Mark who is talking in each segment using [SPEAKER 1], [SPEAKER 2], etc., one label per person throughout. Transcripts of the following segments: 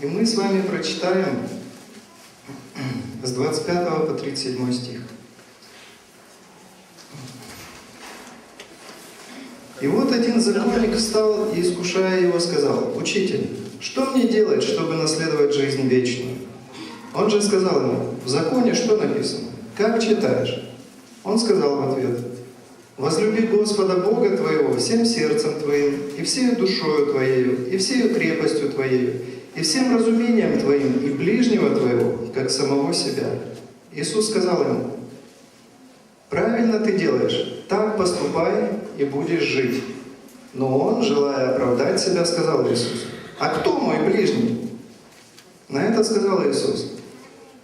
[SPEAKER 1] И мы с вами прочитаем с 25 по 37 стих. И вот один законник встал и, искушая его, сказал, «Учитель, что мне делать, чтобы наследовать жизнь вечную?» Он же сказал ему, «В законе что написано? Как читаешь?» Он сказал в ответ, «Возлюби Господа Бога твоего всем сердцем твоим, и всей душою твоею, и всей крепостью твоею, и всем разумением твоим, и ближнего твоего, как самого себя». Иисус сказал ему, «Правильно ты делаешь, так поступай, и будешь жить». Но он, желая оправдать себя, сказал Иисусу, «А кто мой ближний?» На это сказал Иисус,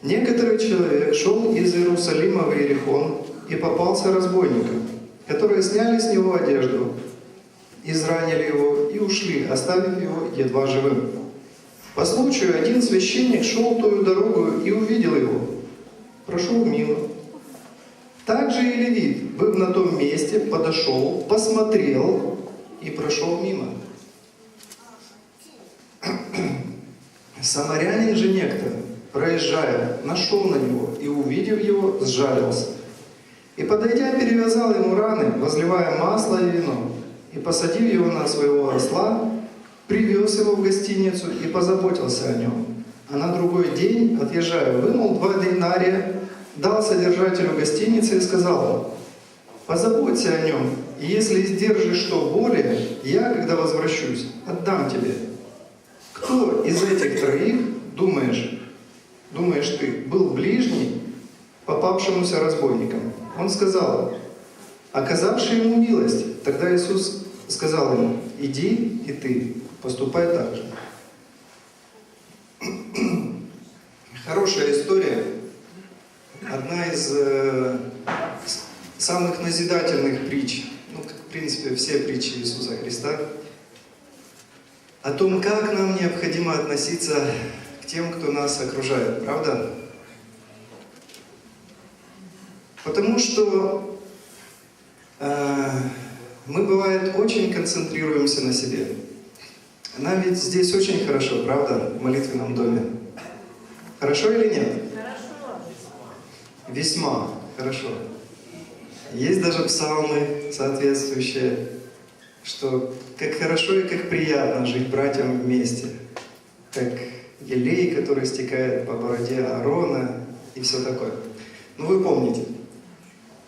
[SPEAKER 1] «Некоторый человек шел из Иерусалима в Иерихон и попался разбойникам, которые сняли с него одежду, изранили его и ушли, оставив его едва живым. По случаю один священник шел ту дорогу и увидел его, прошел мимо. Также и левит, был на том месте, подошел, посмотрел и прошел мимо. Самарянин же некто, проезжая, нашел на него и, увидев его, сжалился. И, подойдя, перевязал ему раны, возливая масло и вино, и, посадив его на своего осла, привез его в гостиницу и позаботился о нем. А на другой день, отъезжая, вынул два динария, дал содержателю гостиницы и сказал ему, «Позаботься о нем, и если сдержишь что более, я, когда возвращусь, отдам тебе». Кто из этих троих, думаешь, думаешь ты, был ближний попавшемуся разбойникам? Он сказал, оказавший ему милость. Тогда Иисус сказал ему, иди и ты, поступай так же. Хорошая история. Одна из э, самых назидательных притч, ну, в принципе, все притчи Иисуса Христа, о том, как нам необходимо относиться к тем, кто нас окружает, правда? Потому что э, мы, бывает, очень концентрируемся на себе. Нам ведь здесь очень хорошо, правда, в молитвенном доме? Хорошо или нет?
[SPEAKER 2] Хорошо.
[SPEAKER 1] Весьма хорошо. Есть даже псалмы соответствующие, что как хорошо и как приятно жить братьям вместе, как елей, который стекает по бороде Аарона и все такое. Ну вы помните.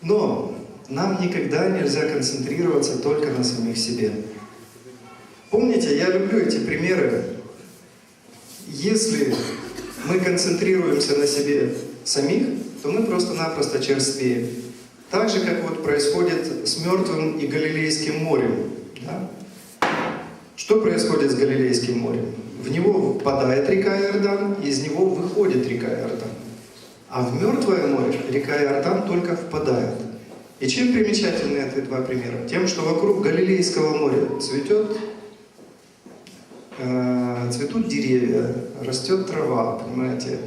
[SPEAKER 1] Но нам никогда нельзя концентрироваться только на самих себе. Помните, я люблю эти примеры. Если мы концентрируемся на себе самих, то мы просто-напросто черствеем. Так же, как вот происходит с мертвым и Галилейским морем. Да? Что происходит с Галилейским морем? В него впадает река Иордан, из него выходит река Иордан. А в Мертвое море река Иордан только впадает. И чем примечательны эти два примера? Тем, что вокруг Галилейского моря цветет, цветут деревья, растет трава, понимаете?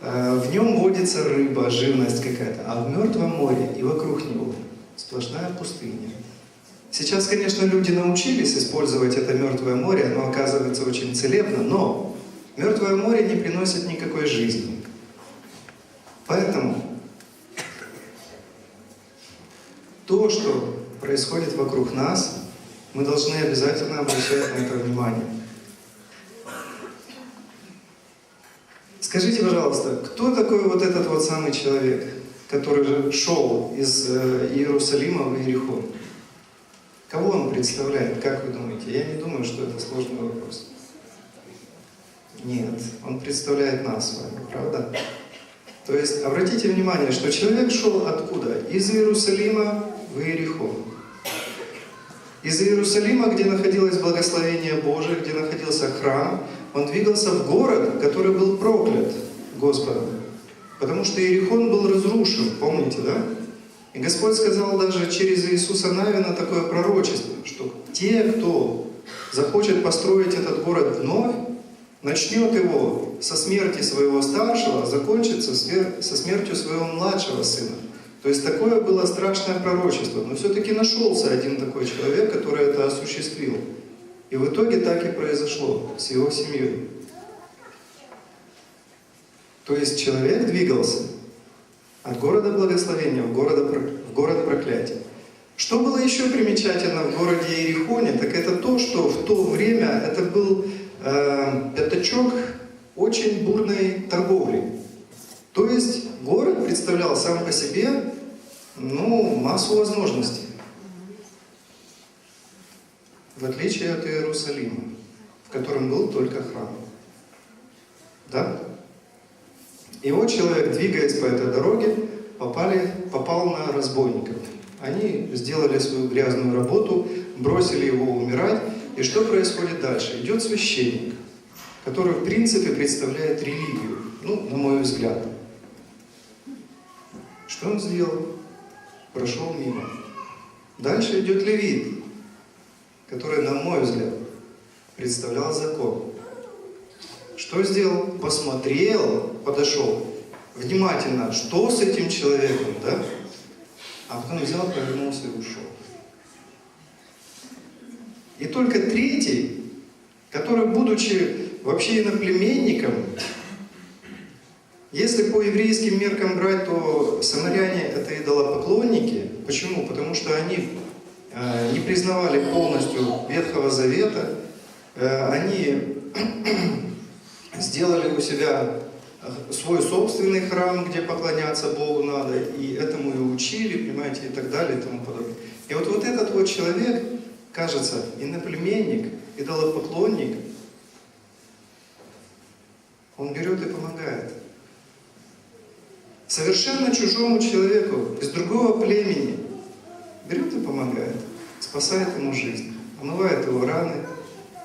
[SPEAKER 1] Э, в нем водится рыба, живность какая-то. А в Мертвом море и вокруг него сплошная пустыня. Сейчас, конечно, люди научились использовать это Мертвое море, оно оказывается очень целебно, но Мертвое море не приносит никакой жизни. Поэтому то, что происходит вокруг нас, мы должны обязательно обращать на это внимание. Скажите, пожалуйста, кто такой вот этот вот самый человек, который шел из э, Иерусалима в Иерихон? Кого он представляет, как вы думаете? Я не думаю, что это сложный вопрос. Нет, он представляет нас с вами, правда? То есть обратите внимание, что человек шел откуда? Из Иерусалима в Иерихон. Из Иерусалима, где находилось благословение Божие, где находился храм, он двигался в город, который был проклят Господом. Потому что Иерихон был разрушен, помните, да? И Господь сказал даже через Иисуса Навина такое пророчество, что те, кто захочет построить этот город вновь, начнет его со смерти своего старшего, а закончит со смертью своего младшего сына. То есть такое было страшное пророчество. Но все-таки нашелся один такой человек, который это осуществил. И в итоге так и произошло с его семьей. То есть человек двигался от города благословения в, города, в город проклятия. Что было еще примечательно в городе Иерихоне, так это то, что в то время это был э, пятачок очень бурной торговли. То есть город представлял сам по себе ну, массу возможностей. В отличие от Иерусалима, в котором был только храм. Да? И вот человек, двигаясь по этой дороге, попали, попал на разбойников. Они сделали свою грязную работу, бросили его умирать. И что происходит дальше? Идет священник, который в принципе представляет религию, ну, на мой взгляд. Что он сделал? Прошел мимо. Дальше идет левит, который, на мой взгляд, представлял закон. Что сделал? Посмотрел, подошел. Внимательно, что с этим человеком, да? А потом взял, повернулся и ушел. И только третий, который, будучи вообще иноплеменником, если по еврейским меркам брать, то самаряне это идолопоклонники. Почему? Потому что они не признавали полностью Ветхого Завета, э, они сделали у себя свой собственный храм, где поклоняться Богу надо, и этому и учили, понимаете, и так далее, и тому подобное. И вот, вот этот вот человек, кажется, иноплеменник, идолопоклонник, он берет и помогает. Совершенно чужому человеку, из другого племени, берет и помогает, спасает ему жизнь, омывает его раны,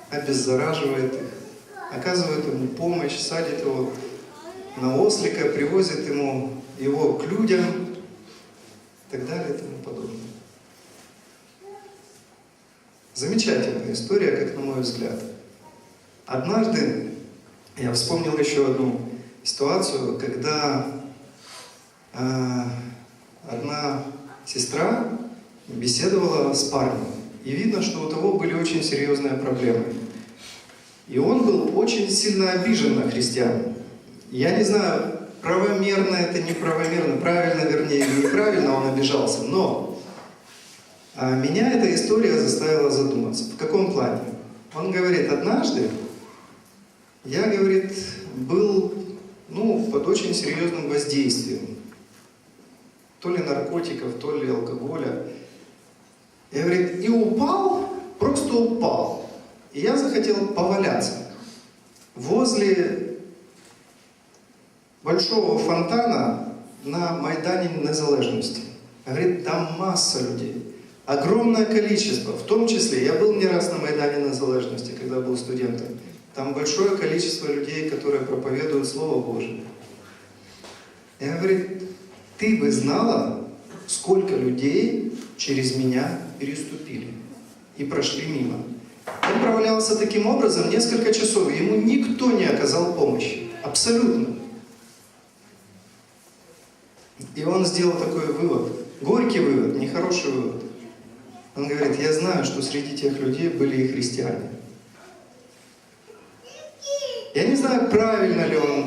[SPEAKER 1] обеззараживает их, оказывает ему помощь, садит его на ослика, привозит ему его к людям и так далее и тому подобное. Замечательная история, как на мой взгляд. Однажды я вспомнил еще одну ситуацию, когда э, одна сестра беседовала с парнем. И видно, что у того были очень серьезные проблемы. И он был очень сильно обижен на христиан. Я не знаю, правомерно это, неправомерно, правильно, вернее, неправильно он обижался, но а меня эта история заставила задуматься. В каком плане? Он говорит, однажды я, говорит, был ну, под очень серьезным воздействием. То ли наркотиков, то ли алкоголя. И говорит, и упал, просто упал. И я захотел поваляться возле большого фонтана на Майдане Незалежности. Говорит, там масса людей. Огромное количество. В том числе, я был не раз на Майдане Незалежности, когда был студентом. Там большое количество людей, которые проповедуют Слово Божие. И он говорит, ты бы знала, сколько людей через меня переступили и прошли мимо. Он провалялся таким образом несколько часов, и ему никто не оказал помощи. Абсолютно. И он сделал такой вывод, горький вывод, нехороший вывод. Он говорит, я знаю, что среди тех людей были и христиане. Я не знаю, правильно ли он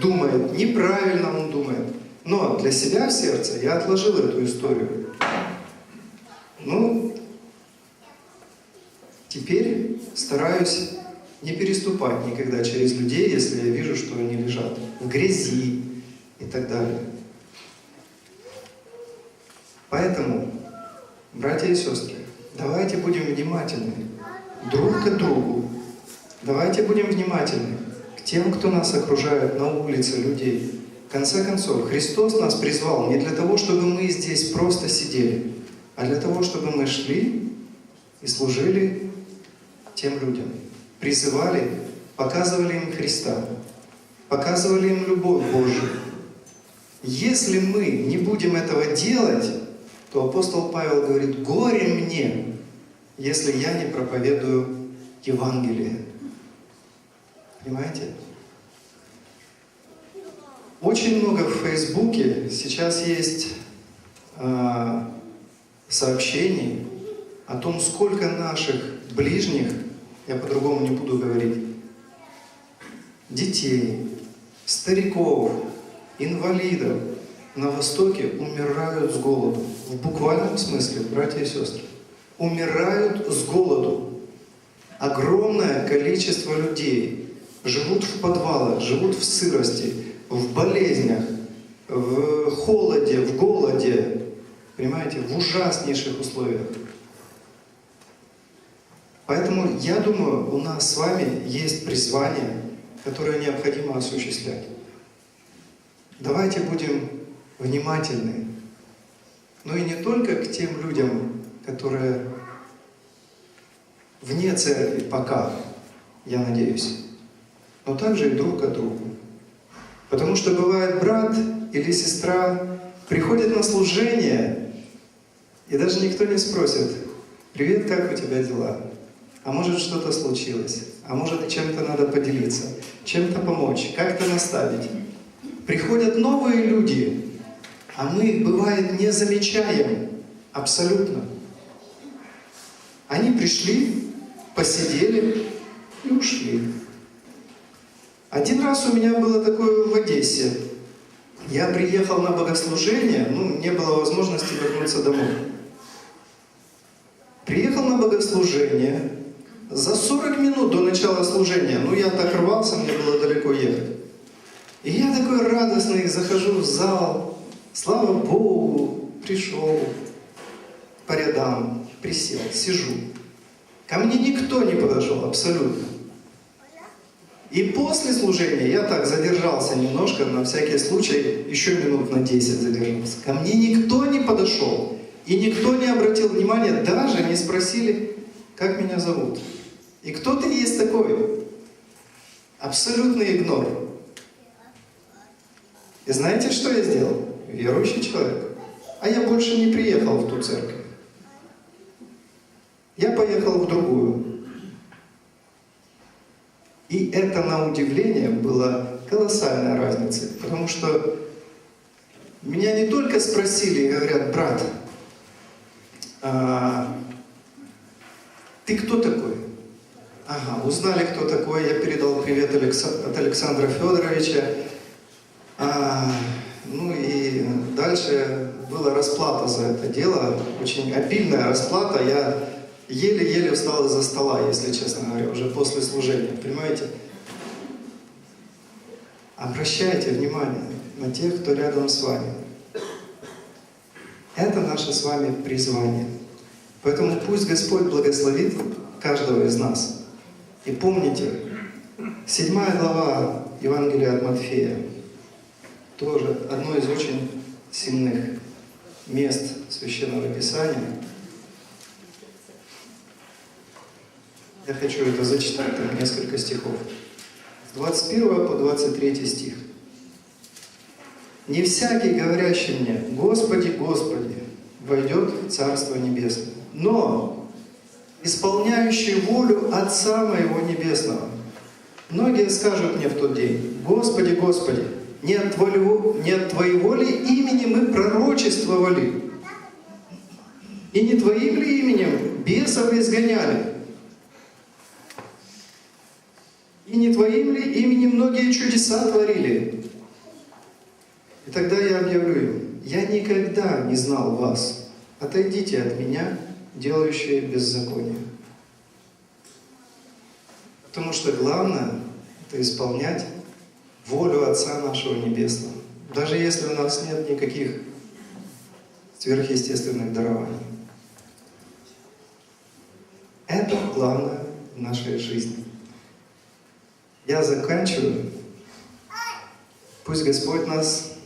[SPEAKER 1] думает, неправильно он думает. Но для себя в сердце я отложил эту историю. Ну, теперь стараюсь не переступать никогда через людей, если я вижу, что они лежат в грязи и так далее. Поэтому, братья и сестры, давайте будем внимательны друг к другу. Давайте будем внимательны к тем, кто нас окружает на улице, людей. В конце концов, Христос нас призвал не для того, чтобы мы здесь просто сидели, а для того, чтобы мы шли и служили тем людям. Призывали, показывали им Христа, показывали им любовь Божию. Если мы не будем этого делать, то апостол Павел говорит, горе мне, если я не проповедую Евангелие. Понимаете? Очень много в Фейсбуке сейчас есть э, сообщений о том, сколько наших ближних, я по-другому не буду говорить, детей, стариков, инвалидов на Востоке умирают с голоду. В буквальном смысле, братья и сестры. Умирают с голоду. Огромное количество людей живут в подвалах, живут в сырости, в болезнях, в холоде, в голоде, понимаете, в ужаснейших условиях. Поэтому я думаю, у нас с вами есть призвание, которое необходимо осуществлять. Давайте будем внимательны. Но и не только к тем людям, которые вне церкви пока, я надеюсь, но также и друг к другу. Потому что бывает брат или сестра приходит на служение, и даже никто не спросит, привет, как у тебя дела? А может что-то случилось? А может чем-то надо поделиться? Чем-то помочь? Как-то наставить? Приходят новые люди, а мы бывает, не замечаем абсолютно. Они пришли, посидели и ушли. Один раз у меня было такое в Одессе. Я приехал на богослужение, ну, не было возможности вернуться домой. На богослужение, за 40 минут до начала служения, ну я так рвался, мне было далеко ехать. И я такой радостный захожу в зал, слава Богу, пришел по рядам, присел, сижу. Ко мне никто не подошел, абсолютно. И после служения я так задержался немножко, на всякий случай, еще минут на 10 задержался. Ко мне никто не подошел. И никто не обратил внимания, даже не спросили, как меня зовут. И кто-то есть такой. Абсолютный игнор. И знаете, что я сделал? Верующий человек. А я больше не приехал в ту церковь. Я поехал в другую. И это, на удивление, была колоссальная разница. Потому что меня не только спросили, говорят, брат, а, ты кто такой? Ага, узнали, кто такой. Я передал привет от Александра Федоровича. А, ну и дальше была расплата за это дело, очень обильная расплата. Я еле-еле встал из-за стола, если честно говоря, уже после служения, понимаете? Обращайте внимание на тех, кто рядом с вами. Наше с вами призвание. Поэтому пусть Господь благословит каждого из нас. И помните, седьмая глава Евангелия от Матфея, тоже одно из очень сильных мест Священного Писания – Я хочу это зачитать, там несколько стихов. С 21 по 23 стих. «Не всякий, говорящий мне, Господи, Господи, войдет в Царство Небесное, но исполняющий волю Отца Моего Небесного. Многие скажут мне в тот день, Господи, Господи, не от, твоего, не от Твоего ли имени мы пророчествовали? И не Твоим ли именем бесов изгоняли? И не Твоим ли именем многие чудеса творили? И тогда я объявлю им, я никогда не знал вас. Отойдите от меня, делающие беззаконие. Потому что главное – это исполнять волю Отца нашего Небесного. Даже если у нас нет никаких сверхъестественных дарований. Это главное в нашей жизни. Я заканчиваю. Пусть Господь нас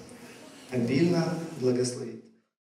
[SPEAKER 1] обильно благословит.